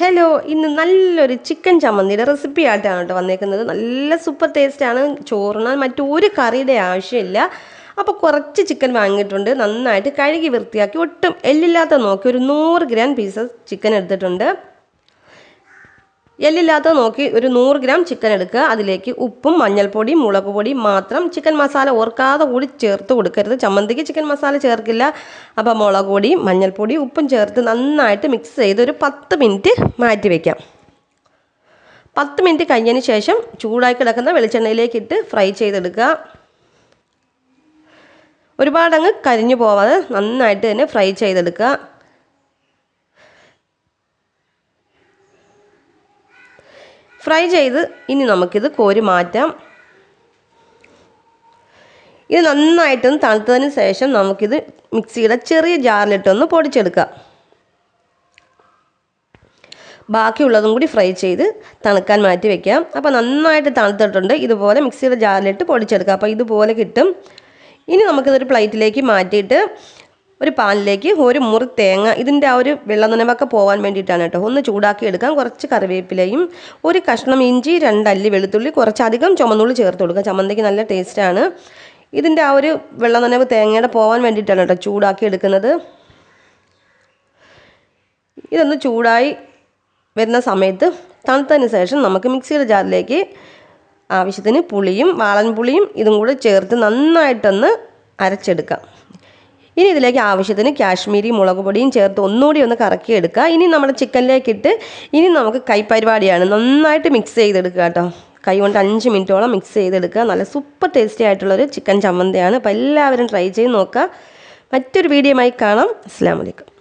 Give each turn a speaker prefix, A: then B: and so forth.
A: Hello ഇന്ന് നല്ലൊരു chicken ചമ്മന്തിയുടെ recipe ആയിട്ടാണ് കേട്ടോ വന്നേക്കുന്നത്. നല്ല സൂപ്പർ ടേസ്റ്റാണ് ചോറിനാൽ മറ്റൊരു കറിയുടെ ആവശ്യമില്ല. അപ്പോൾ കുറച്ച് ചിക്കൻ വാങ്ങിയിട്ടുണ്ട്. നന്നായിട്ട് കഴുകി വൃത്തിയാക്കി ഒട്ടും എല്ലില്ലാത്ത നോക്കി ഒരു നൂറ് ഗ്രാം പീസസ് ചിക്കൻ എടുത്തിട്ടുണ്ട്. എല്ലില്ലാത്ത നോക്കി ഒരു നൂറ് ഗ്രാം ചിക്കൻ എടുക്കുക. അതിലേക്ക് ഉപ്പും മഞ്ഞൾപ്പൊടിയും മുളക് പൊടിയും മാത്രം ചിക്കൻ മസാല ഓർക്കാതെ കൂടി ചേർത്ത് കൊടുക്കരുത്. ചമ്മന്തിക്ക് ചിക്കൻ മസാല ചേർക്കില്ല. അപ്പോൾ മുളക് പൊടിയും മഞ്ഞൾപ്പൊടിയും ഉപ്പും ചേർത്ത് നന്നായിട്ട് മിക്സ് ചെയ്ത് ഒരു പത്ത് മിനിറ്റ് മാറ്റി വയ്ക്കാം പത്ത് മിനിറ്റ് കഴിഞ്ഞതിന് ശേഷം ചൂടായി കിടക്കുന്ന വെളിച്ചെണ്ണയിലേക്ക് ഇട്ട് ഫ്രൈ ചെയ്തെടുക്കുക. ഒരുപാടങ്ങ് കരിഞ്ഞു പോവാതെ നന്നായിട്ട് തന്നെ ഫ്രൈ ചെയ്തെടുക്കുക. ഫ്രൈ ചെയ്ത് ഇനി നമുക്കിത് കോരി മാറ്റാം. ഇത് നന്നായിട്ടൊന്ന് തണുത്തതിന് ശേഷം നമുക്കിത് മിക്സിയുടെ ചെറിയ ജാറിലിട്ടൊന്ന് പൊടിച്ചെടുക്കാം. ബാക്കിയുള്ളതും കൂടി ഫ്രൈ ചെയ്ത് തണുക്കാൻ മാറ്റി വെക്കാം. അപ്പോൾ നന്നായിട്ട് തണുത്തിട്ടുണ്ട്. ഇതുപോലെ മിക്സിയുടെ ജാറിലിട്ട് പൊടിച്ചെടുക്കാം. അപ്പോൾ ഇതുപോലെ കിട്ടും. ഇനി നമുക്കിതൊരു പ്ലേറ്റിലേക്ക് മാറ്റിയിട്ട് ഒരു പാനിലേക്ക് ഒരു മുറി തേങ്ങ ഇതിന്റെ ആ ഒരു വെള്ളനനവൊക്കെ പോകാൻ വേണ്ടിയിട്ടാണ് കേട്ടോ. ഒന്ന് ചൂടാക്കി എടുക്കാം. കുറച്ച് കറിവേപ്പിലയും ഒരു കഷ്ണം ഇഞ്ചി രണ്ടല്ലി വെളുത്തുള്ളി കുറച്ചധികം ചുമന്നുള്ളി ചേർത്ത് കൊടുക്കുക. ചമ്മന്തിക്ക് നല്ല ടേസ്റ്റാണ് ഇതിന്റെ ആ ഒരു വെള്ളനനവ് തേങ്ങയുടെ പോകാൻ വേണ്ടിയിട്ടാണ് കേട്ടോ ചൂടാക്കി എടുക്കുന്നത്. ഇതൊന്ന് ചൂടായി വരുന്ന സമയത്ത് തണുത്തതിന് ശേഷം നമുക്ക് മിക്സിയുടെ ജാറിലേക്ക് ആവശ്യത്തിന് പുളിയും വാളൻ പുളിയും ഇതും കൂടെ ചേർത്ത് നന്നായിട്ടൊന്ന് അരച്ചെടുക്കാം. ഇനി ഇതിലേക്ക് ആവശ്യത്തിന് കാശ്മീരി മുളക് പൊടിയും ചേർത്ത് ഒന്നുകൂടി ഒന്ന് കറക്കി എടുക്കുക ഇനി നമ്മൾ ചിക്കനിലേക്ക് ഇട്ട് ഇനി നമുക്ക് കൈപ്പരിപാടിയാണ് നന്നായിട്ട് മിക്സ് ചെയ്തെടുക്കുക കേട്ടോ. കൈ കൊണ്ട് അഞ്ച് മിനിറ്റോളം മിക്സ് ചെയ്തെടുക്കുക. നല്ല സൂപ്പർ ടേസ്റ്റി ആയിട്ടുള്ളൊരു ചിക്കൻ ചമ്മന്തിയാണ്. അപ്പോൾ എല്ലാവരും ട്രൈ ചെയ്ത് നോക്കുക. മറ്റൊരു വീഡിയോയുമായി കാണാം. അസ്സാം വലൈക്കും